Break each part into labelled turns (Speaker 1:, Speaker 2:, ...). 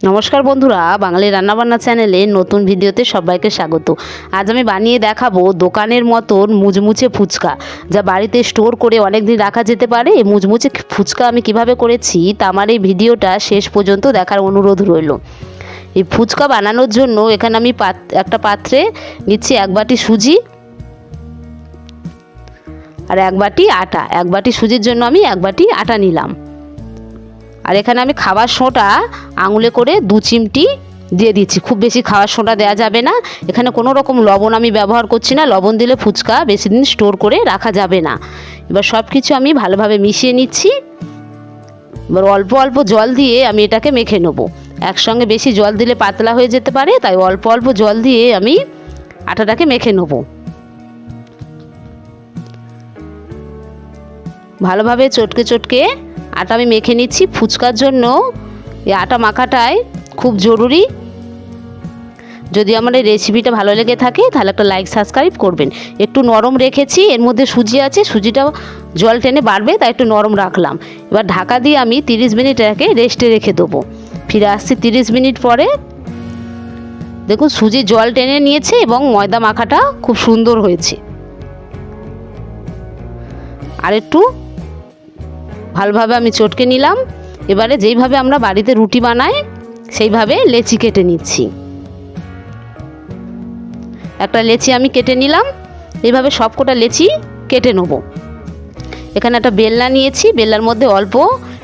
Speaker 1: নমস্কার বন্ধুরা বাঙালি রান্নাবান্না চ্যানেলে নতুন ভিডিওতে সবাইকে স্বাগত। আজ আমি বানিয়ে দেখাবো দোকানের মতন মুচমুচে ফুচকা, যা বাড়িতে স্টোর করে অনেক দিন রাখা যেতে পারে। মুচমুচে ফুচকা আমি কীভাবে করেছি, তা আমার এই ভিডিওটা শেষ পর্যন্ত দেখার অনুরোধ রইল। এই ফুচকা বানানোর জন্য এখানে আমি একটা পাত্রে নিচ্ছি এক বাটি সুজি আর এক বাটি আটা। এক বাটি সুজির জন্য আমি এক বাটি আটা নিলাম। আর এখানে আমি খাবার সোঁটা আঙুলে করে দু চিমটি দিয়ে দিচ্ছি। খুব বেশি খাবার সোঁটা দেওয়া যাবে না। এখানে কোনো রকম লবণ আমি ব্যবহার করছি না। লবণ দিলে ফুচকা বেশি দিন স্টোর করে রাখা যাবে না। এবার সব কিছু আমি ভালোভাবে মিশিয়ে নিচ্ছি। এবার অল্প অল্প জল দিয়ে আমি এটাকে মেখে নেব। একসঙ্গে বেশি জল দিলে পাতলা হয়ে যেতে পারে, তাই অল্প অল্প জল দিয়ে আমি আটাটাকে মেখে নেব। ভালোভাবে চটকে চটকে আটা আমি মেখে নিচ্ছি। ফুচকার জন্য এই আটা মাখাটাই খুব জরুরি। যদি আমার এই রেসিপিটা ভালো লেগে থাকে, তাহলে একটা লাইক সাবস্ক্রাইব করবেন। একটু নরম রেখেছি, এর মধ্যে সুজি আছে সুজিটা জল টেনে বাড়বে, তাই একটু নরম রাখলাম। এবার ঢাকা দিয়ে আমি তিরিশ মিনিট এটাকে রেস্টে রেখে দেবো। ফিরে আসছি তিরিশ মিনিট পরে। দেখুন, সুজি জল টেনে নিয়েছে এবং ময়দা মাখাটা খুব সুন্দর হয়েছে। আর একটু ভালোভাবে আমি চটকে নিলাম। এবারে যেইভাবে আমরা বাড়িতে রুটি বানাই, সেইভাবে লেচি কেটে নিচ্ছি। একটা লেচি আমি কেটে নিলাম। এইভাবে সবকটা লেচি কেটে নেব। এখানে একটা বেলনা নিয়েছি। বেলনার মধ্যে অল্প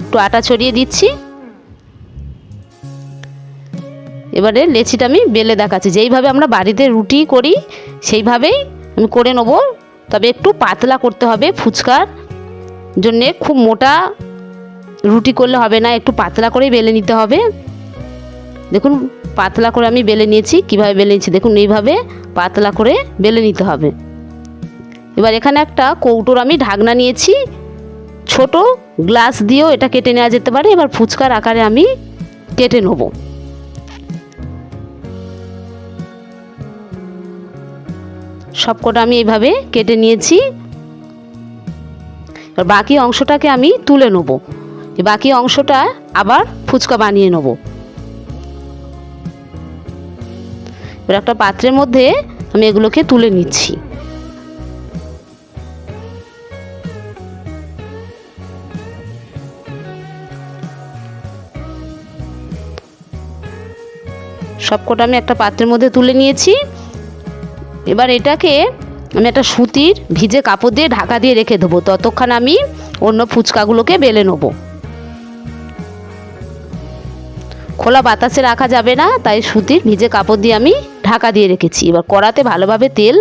Speaker 1: একটু আটা ছড়িয়ে দিচ্ছি। এবারে লেচিটা আমি বেলে দেখাচ্ছি। যেইভাবে আমরা বাড়িতে রুটি করি, সেইভাবেই আমি করে নেব। তবে একটু পাতলা করতে হবে, ফুচকার জন্যে খুব মোটা রুটি করলে হবে না, একটু পাতলা করেই বেলে নিতে হবে। দেখুন, পাতলা করে আমি বেলে নিয়েছি, কীভাবে বেলে নিয়েছি দেখুন, এইভাবে পাতলা করে বেলে নিতে হবে। এবার এখানে একটা কৌটোর আমি ঢাকনা নিয়েছি, ছোট গ্লাস দিয়েও এটা কেটে নেওয়া যেতে পারে। এবার ফুচকার আকারে আমি কেটে নেব। সবকটা আমি এইভাবে কেটে নিয়েছি। এবার বাকি অংশটাকে আমি তুলে নেব। বাকি অংশটা আবার ফুচকা বানিয়ে নেব। এবার একটা পাত্রের মধ্যে আমি এগুলোকে তুলে নিচ্ছি। সবকটা আমি একটা পাত্রের মধ্যে তুলে নিয়েছি। এবার এটাকে আমি একটা সুতির ভিজে কাপড় দিয়ে ঢাকা দিয়ে রেখে দেবো। ততক্ষণ আমি অন্য ফুচকাগুলোকে বেলে নেব। খোলা বাতাসে রাখা যাবে না, তাই সুতির ভিজে কাপড় দিয়ে আমি ঢাকা দিয়ে রেখেছি। এবার কড়াতে ভালোভাবে তেল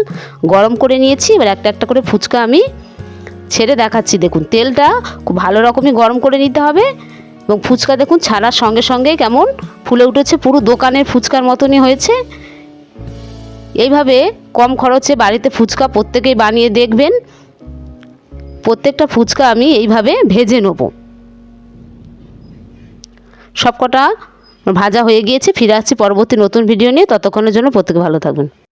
Speaker 1: গরম করে নিয়েছি, এবার একটা একটা করে ফুচকা আমি ছেড়ে দেখাচ্ছি। দেখুন, তেলটা খুব ভালো রকমই গরম করে নিতে হবে এবং ফুচকা দেখুন ছাড়ার সঙ্গে সঙ্গে কেমন ফুলে উঠেছে। পুরো দোকানের ফুচকার মতনই হয়েছে। এইভাবে কম খরচে বাড়িতে ফুচকা প্রত্যেকেই বানিয়ে দেখবেন। প্রত্যেকটা ফুচকা আমি এইভাবে ভেজে নেব। সবকটা ভাজা হয়ে গিয়েছে, ফিরে আসছি পরবর্তী নতুন ভিডিও নিয়ে। ততক্ষণের জন্য প্রত্যেকে ভালো থাকবেন